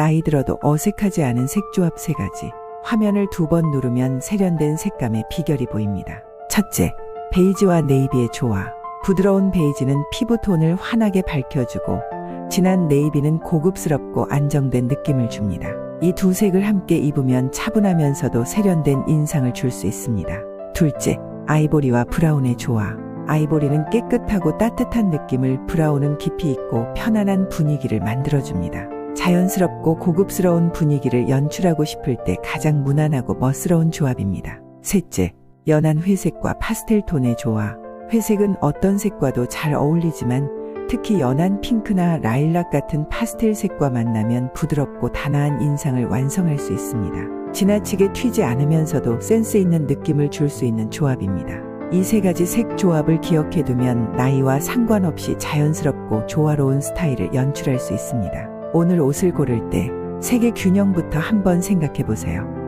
나이 들어도 어색하지 않은 색조합 세 가지. 화면을 두 번 누르면 세련된 색감의 비결이 보입니다. 첫째, 베이지와 네이비의 조화. 부드러운 베이지는 피부톤을 환하게 밝혀주고 진한 네이비는 고급스럽고 안정된 느낌을 줍니다. 이 두 색을 함께 입으면 차분하면서도 세련된 인상을 줄 수 있습니다. 둘째, 아이보리와 브라운의 조화. 아이보리는 깨끗하고 따뜻한 느낌을 브라운은 깊이 있고 편안한 분위기를 만들어줍니다. 자연스럽고 고급스러운 분위기를 연출하고 싶을 때 가장 무난하고 멋스러운 조합입니다. 셋째, 연한 회색과 파스텔 톤의 조화. 회색은 어떤 색과도 잘 어울리지만 특히 연한 핑크나 라일락 같은 파스텔 색과 만나면 부드럽고 단아한 인상을 완성할 수 있습니다. 지나치게 튀지 않으면서도 센스 있는 느낌을 줄 수 있는 조합입니다. 이 세 가지 색 조합을 기억해 두면 나이와 상관없이 자연스럽고 조화로운 스타일을 연출할 수 있습니다. 오늘 옷을 고를 때 색의 균형부터 한번 생각해 보세요.